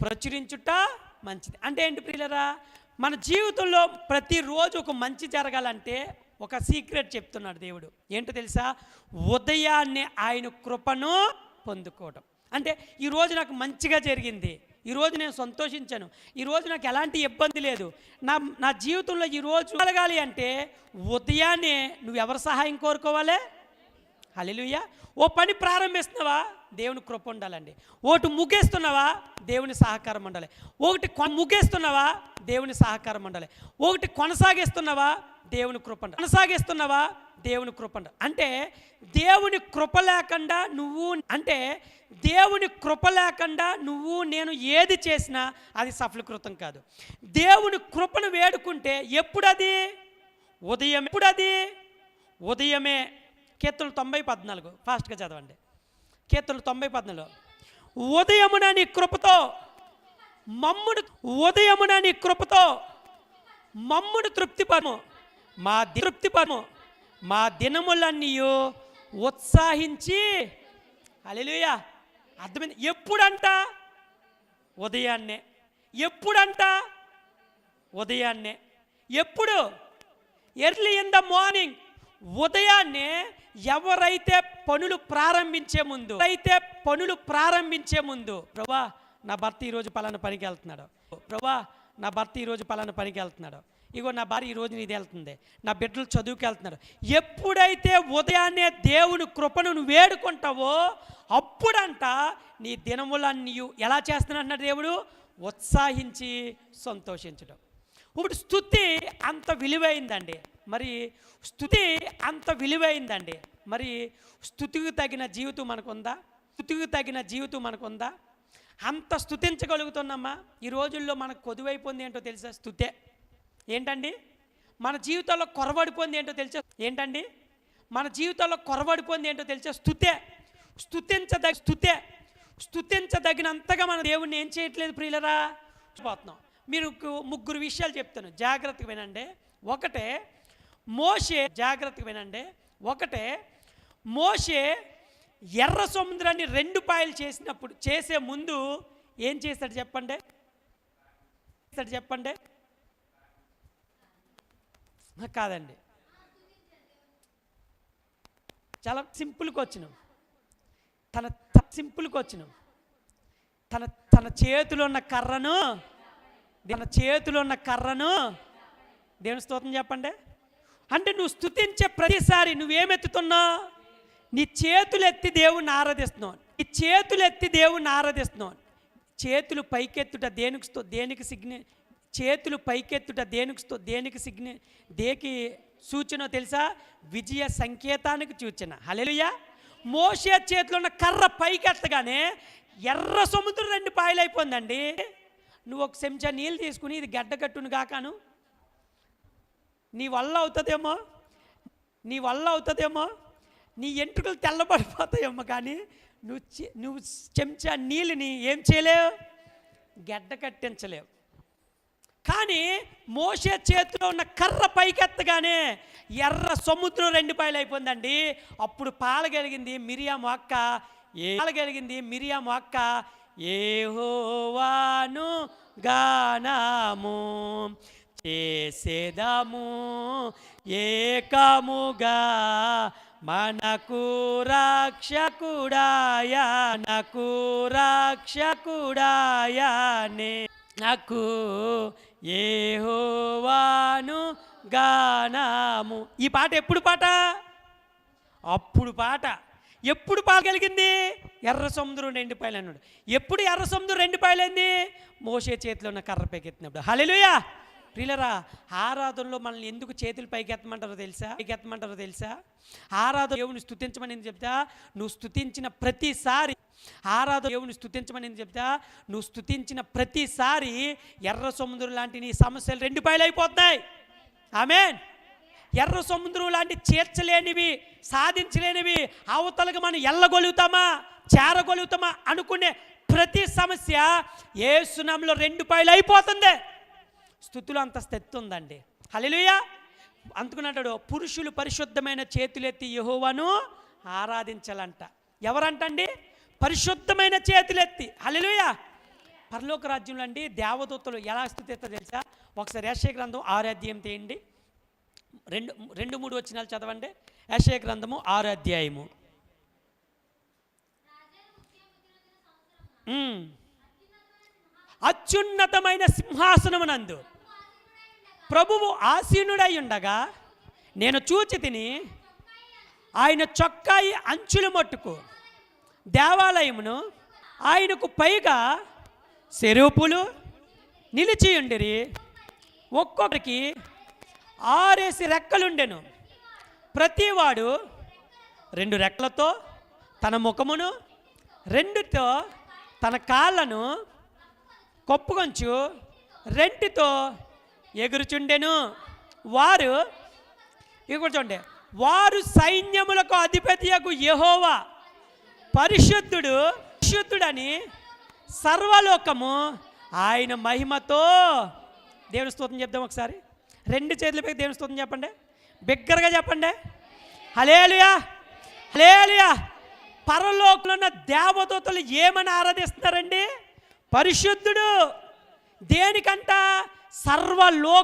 ప్రచురించుట మంచిది. అంటే ఏంటి ప్రియులరా? మన జీవితంలో ప్రతిరోజు ఒక మంచి జరగాలంటే ఒక సీక్రెట్ చెప్తున్నాడు దేవుడు. ఏంటో తెలుసా? ఉదయాన్నే ఆయన కృపను పొందుకోవడం అంటే ఈరోజు నాకు మంచిగా జరిగింది. ఈరోజు నేను సంతోషించాను. ఈరోజు నాకు ఎలాంటి ఇబ్బంది లేదు. నా నా జీవితంలో ఈరోజు కలగాలి అంటే ఉదయాన్నే నువ్వు ఎవరి సహాయం కోరుకోవాలి? హల్లెలూయ. ఓ పని ప్రారంభిస్తున్నావా? దేవుని కృప ఉండాలండి. ఒకటి ముగేస్తున్నావా? దేవుని సహకారం ఉండాలి. ఒకటి కొ- ముగేస్తున్నావా? దేవుని సహకారం ఉండాలి. ఒకటి కొనసాగిస్తున్నావా? దేవుని కృప కొనసాగిస్తున్నావా? దేవుని కృప అంటే దేవుని కృప లేకుండా నువ్వు అంటే దేవుని కృప లేకుండా నువ్వు నేను ఏది చేసినా అది సఫలీకృతం కాదు. దేవుని కృపను వేడుకుంటే ఎప్పుడది? ఉదయం ఎప్పుడది? ఉదయమే. కీర్తనలు తొంభై పద్నాలుగు. ఫాస్ట్గా చదవండి. కీర్తనలు తొంభై పద్నాలుగు. ఉదయమున నీ కృపతో మమ్ముడు ఉదయమున నీ కృపతో మమ్ముడు తృప్తిపరము. మా ది- తృప్తిపరము. మా దినములన్నీ ఉత్సాహించి. అలెలుయా అర్థమైంది? ఎప్పుడంట? ఉదయాన్నే. ఎప్పుడంట? ఉదయాన్నే. ఎప్పుడు? Early in the morning. ఉదయాన్నే ఎవరైతే పనులు ప్రారంభించే ముందు అయితే పనులు ప్రారంభించే ముందు ప్రభా నా భర్త ఈరోజు పలానా పనికి వెళ్తున్నాడు. ప్రభా నా భర్త ఈరోజు పలానా పనికి వెళ్తున్నాడు. ఇగో నా భార్య ఈరోజు నీది వెళ్తుంది. నా బిడ్డలు చదువుకి వెళ్తున్నాడు ఎప్పుడైతే ఉదయాన్నే దేవుని కృపను నువ్వు వేడుకుంటావో అప్పుడంట నీ దినములన్నీ ఎలా చేస్తున్నాడు దేవుడు? ఉత్సాహించి సంతోషించడం. ఇప్పుడు స్థుతి అంత విలువైందండి. మరి స్థుతి అంత విలువైందండి. మరి స్థుతికి తగిన జీవితం మనకుందా? స్థుతికి తగిన జీవితం మనకుందా? అంత స్థుతించగలుగుతున్నామా? ఈ రోజుల్లో మనకు కొదువైపోయింది ఏంటో తెలుసా స్థుతే? ఏంటండి? మన జీవితంలో కొరబడిపోయింది ఏంటో తెలుసా? ఏంటండి? మన జీవితంలో కొరబడిపోయింది ఏంటో తెలుసా స్థుతే? స్థుతించదగ స్థుతే? స్థుతించదగినంతగా మన దేవుణ్ణి ఏం చేయట్లేదు ప్రియులరా? పోతున్నాం మీరు ముగ్గురు విషయాలు చెప్తాను. జాగ్రత్తగా వినండి. ఒకటే మోషే జాగ్రత్తగా వినండి. ఒకటే మోషే ఎర్ర సముద్రాన్ని రెండు పాయలు చేసినప్పుడు చేసే ముందు ఏం చేశాడు చెప్పండి? చేశాడు చెప్పండి? కాదండి. చాలా సింపుల్కి వచ్చినాం తన త- సింపుల్కి వచ్చినాం తన తన చేతిలో ఉన్న కర్రను తన చేతిలో ఉన్న కర్రను దేవుని స్తోత్రం చెప్పండి? అంటే నువ్వు స్థుతించే ప్రతిసారి నువ్వేమెత్తుతున్నావు నీ చేతులు ఎత్తి దేవుణ్ణి ఆరాధిస్తున్నావు. నీ చేతులు ఎత్తి దేవుణ్ణి ఆరాధిస్తున్నావు. చేతులు పైకెత్తుట దేనికి దేనికి సిగ్ని చేతులు పైకెత్తుట దేనికి దేనికి సిగ్ని దేకి సూచన తెలుసా? విజయ సంకేతానికి సూచన. హల్లెలూయా. మోసే చేతిలో ఉన్న కర్ర పైకెత్తగానే ఎర్ర సముద్రం రెండు పాయలైపోయిందండి. నువ్వు ఒక చెంచా నీళ్ళు తీసుకుని ఇది గడ్డగట్టును కాకాను నీ వల్ల అవుతుందేమో? నీ వల్ల అవుతుందేమో? నీ ఎంట్రుకలు తెల్లబడిపోతాయేమో కానీ నువ్వు చె- నువ్వు చెంచా నీళ్ళని ఏం చేయలేవు? గడ్డ కట్టించలేవు. కానీ మోసే చేతిలో ఉన్న కర్ర పైకెత్తగానే ఎర్ర సముద్రం రెండు పాయలు అయిపోయిందండి. అప్పుడు పాలగలిగింది మిరియాము అక్క ఏ పాలగలిగింది మిరియాము అక్క? ఏహోవాను గానాము. చేసేదాము ఏకముగా మనకు రక్షకుడాయా నాకు రక్షకుడాయానే. నాకు ఏహోవాను గానాము. ఈ పాట ఎప్పుడు పాట? అప్పుడు పాట. ఎప్పుడు పాడగలిగింది ఎర్ర సముద్రం రెండు పాయలు అన్నాడు. ఎప్పుడు ఎర్ర సముద్రం రెండు పాయలైంది మోసే చేతిలో ఉన్న కర్ర పెకెత్తినప్పుడు. హలెలుయా ప్రిలరా ఆరాధనలో మనల్ని ఎందుకు చేతులు పైకెత్తమంటారో తెలుసా? పైకెత్తమంటారో తెలుసా? ఆరాధన దేవుని స్థుతించమని ఎందుకు చెప్తా? నువ్వు స్థుతించిన ప్రతిసారి ఆరాధన దేవుని స్థుతించమని ఎందుకు చెప్తా? నువ్వు స్థుతించిన ప్రతిసారి ఎర్ర సముద్రం లాంటి నీ సమస్యలు రెండు పాయలు అయిపోతున్నాయి ఆమెన్. ఎర్ర సముద్రం లాంటి చేర్చలేనివి సాధించలేనివి అవతలకు మనం ఎల్లగొలుగుతామా చేరగొలుగుతామా అనుకునే ప్రతి సమస్య ఏ సునాంలో రెండు పైలు అయిపోతుంది స్థుతులు అంత స్థితి ఉందండి హల్లెలూయా! అందుకున్నాడు పురుషులు పరిశుద్ధమైన చేతులెత్తి యెహోవాను ఆరాధించాలంట. ఎవరంటండి? పరిశుద్ధమైన చేతులెత్తి. హల్లెలూయా! పరలోక రాజ్యంలో అండి దేవదూతలు ఎలా స్థుతిస్తారు తెలుసా? ఒకసారి యశయ గ్రంథం ఆరాధ్యం తీయండి. రెండు రెండు మూడు వచ్చినాలు చదవండి. యశయ గ్రంథము ఆరాధ్యాయము అత్యున్నతమైన సింహాసనమునందు ప్రభువు ఆసీనుడై ఉండగా నేను చూచి తిని ఆయన చొక్కాయి అంచులు మట్టుకు దేవాలయమును ఆయనకు పైగా సెరూపులు నిలిచియుండిరి ఒక్కొక్కరికి ఆరేసి రెక్కలుండెను. ప్రతివాడు రెండు రెక్కలతో తన ముఖమును రెండుతో తన కాళ్ళను కొప్పుకొంచు రెంటితో ఎగురుచుండెను. వారు ఇక్కడ చూడండి వారు సైన్యములకు అధిపతియకు యెహోవా పరిశుద్ధుడు పరిశుద్ధుడని సర్వలోకము ఆయన మహిమతో. దేవుని స్తోత్రం చెప్దాం ఒకసారి. రెండు చేతుల పైకి దేవుని స్తోత్రం చెప్పండి. బిగ్గరగా చెప్పండి. హలేలుయా హలేలుయా పరలోకంలో ఉన్న దేవదూతలు ఏమని ఆరాధిస్తున్నారండి? పరిశుద్ధుడు. దేనికంట? సర్వలోక